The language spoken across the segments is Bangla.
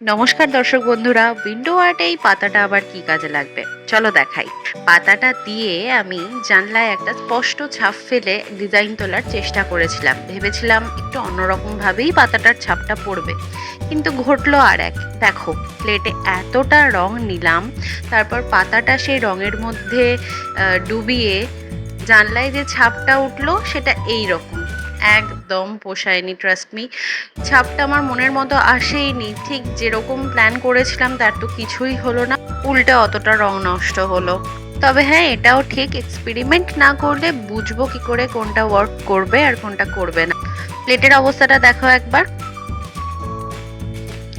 নমস্কার দর্শক বন্ধুরা উইন্ডো আর্টে এই পাতাটা আবার কি কাজে লাগবে? চলো দেখাই। পাতাটা দিয়ে আমি জানলায় একটা স্পষ্ট ছাপ ফেলে ডিজাইন তোলার চেষ্টা করেছিলাম। ভেবেছিলাম একটু অন্যরকম ভাবেই পাতাটার ছাপটা পড়বে। কিন্তু ঘটলো আর এক। দেখো প্লেটে এতটা রং নিলাম, তারপর পাতাটা সেই রঙের মধ্যে ডুবিয়ে জানলায় যে ছাপটা উঠল, সেটা এই রকম একদম পোষায়নি ট্রাস্ট মি ছাপটা আমার মনের মতো আসেইনি। ঠিক যেরকম প্ল্যান করেছিলাম, তার তো কিছুই হলো না। উল্টে অতটা রং নষ্ট হলো। তবে হ্যাঁ এটাও ঠিক। এক্সপেরিমেন্ট না করলে বুঝব কি করে কোনটা ওয়ার্ক করবে আর কোনটা করবে না। প্লেটের অবস্থাটা দেখো একবার।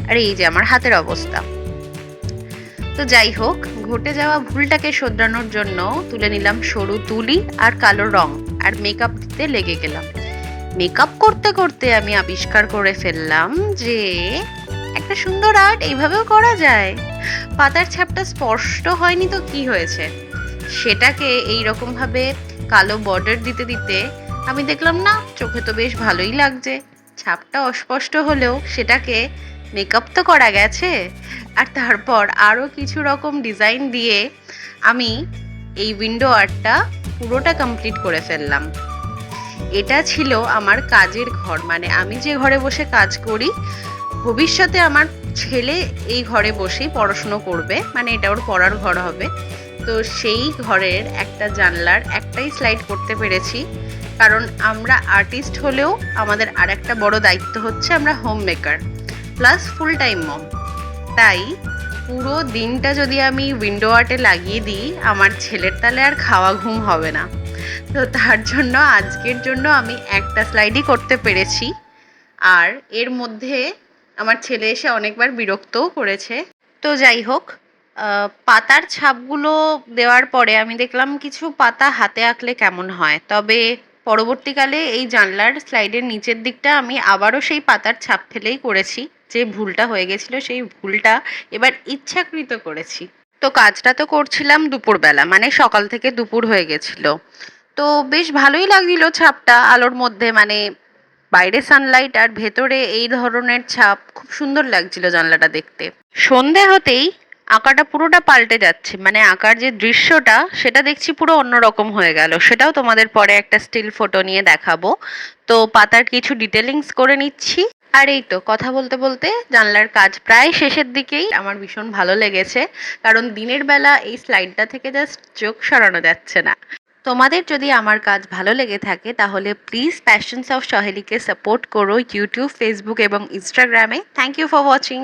আর, এই যে আমার হাতের অবস্থা। তো যাই হোক, ঘটে যাওয়া ভুলটাকে শোধরানোর জন্য তুলে নিলাম সরু তুলি আর কালো রং। আর মেকআপ দিতে লেগে গেলাম। মেকআপ করতে করতে আমি আবিষ্কার করে ফেললাম যে একটা সুন্দর আর্ট এইভাবেও করা যায়। পাতার ছাপটা স্পষ্ট হয়নি তো কি হয়েছে? সেটাকে এই ভাবে কালো বর্ডার দিতে দিতে আমি দেখলাম, না, চোখে তো বেশ ভালোই লাগছে। ছাপটা অস্পষ্ট হলেও সেটাকে মেকআপ তো করা গেছে। আর তারপর আরও কিছু রকম ডিজাইন দিয়ে আমি এই উইন্ডো আর্টটা পুরোটা কমপ্লিট করে ফেললাম। এটা ছিল আমার কাজের ঘর। মানে আমি যে ঘরে বসে কাজ করি, ভবিষ্যতে আমার ছেলে এই ঘরে বসেই পড়াশুনো করবে। মানে এটা ওর পড়ার ঘর হবে। তো সেই ঘরের একটা জানলার একটাই স্লাইড করতে পেরেছি। কারণ আমরা আর্টিস্ট হলেও আমাদের আর একটা বড় দায়িত্ব হচ্ছে আমরা home maker plus full time mom তাই পুরো দিনটা যদি আমি উইন্ডো আর্টে লাগিয়ে দিই, আমার ছেলের তালে আর খাওয়া ঘুম হবে না। তো তার জন্য আজকের জন্য আমি একটা স্লাইডই করতে পেরেছি। আর এর মধ্যে আমার ছেলে এসে অনেকবার বিরক্তও করেছে। তো যাই হোক পাতার ছাপগুলো দেওয়ার পরে আমি দেখলাম কিছু পাতা হাতে আঁকলে কেমন হয়। তবে পরবর্তীকালে এই জানলার স্লাইডের নিচের দিকটা আমি আবারও সেই পাতার ছাপ ফেলেই করেছি। যে ভুলটা হয়ে গেছিল সেই ভুলটা এবার ইচ্ছাকৃত করেছি। তো কাজটা তো করছিলাম দুপুরবেলা মানে সকাল থেকে দুপুর হয়ে গেছিল। তো বেশ ভালোই লাগছিল ছাপটা আলোর মধ্যে মানে বাইরে সানলাইট আর ভেতরে এই ধরনের ছাপ খুব সুন্দর লাগছিল জানলাটা দেখতে। সন্ধে হতেই আঁকাটা পুরোটা পাল্টে যাচ্ছে মানে আঁকার যে দৃশ্যটা সেটা দেখছি পুরো অন্যরকম হয়ে গেল। সেটাও তোমাদের পরে একটা স্টিল ফটো নিয়ে দেখাবো। তো পাতার কিছু ডিটেলিংস করে নিচ্ছি। আর এই তো, কথা বলতে বলতে জানলার কাজ প্রায় শেষের দিকেই আমার ভীষণ ভালো লেগেছে, কারণ দিনের বেলা এই স্লাইডটা থেকে জাস্ট চোখ সরানো যাচ্ছে না। তোমাদের যদি আমার কাজ ভালো লেগে থাকে, তাহলে প্লিজ প্যাশনস অফ সহেলিকে সাপোর্ট করো ইউটিউব ফেসবুক এবং ইনস্টাগ্রামে থ্যাংক ইউ ফর ওয়াচিং